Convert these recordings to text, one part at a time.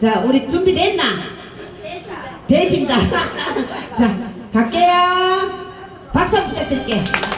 자, 우리 준비됐나? 되십니다. 자, 갈게요. 박수 한번 부탁드릴게요.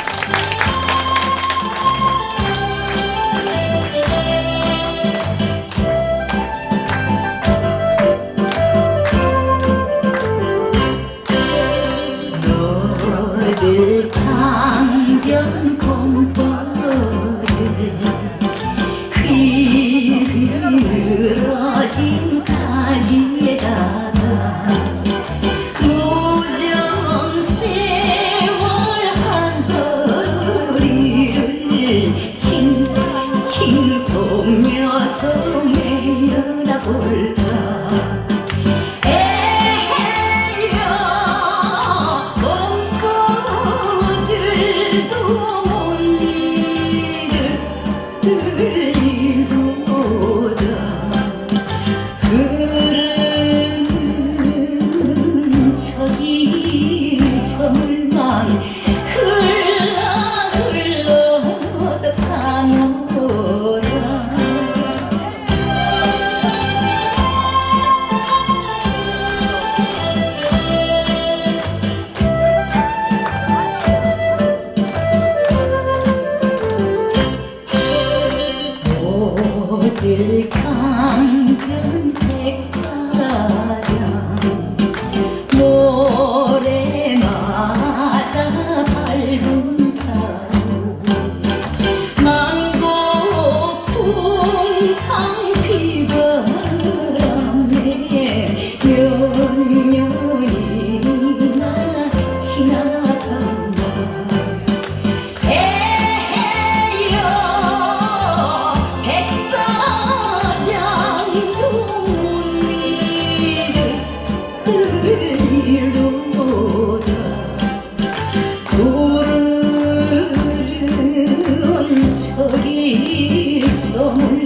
저기 성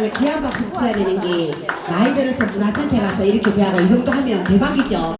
보세요. 예. 정말 있잖아요. 귀한 박수 쳐야 되는 게 나이 들어서 문화센터 가서 이렇게 배워가 이 정도 하면 대박이죠.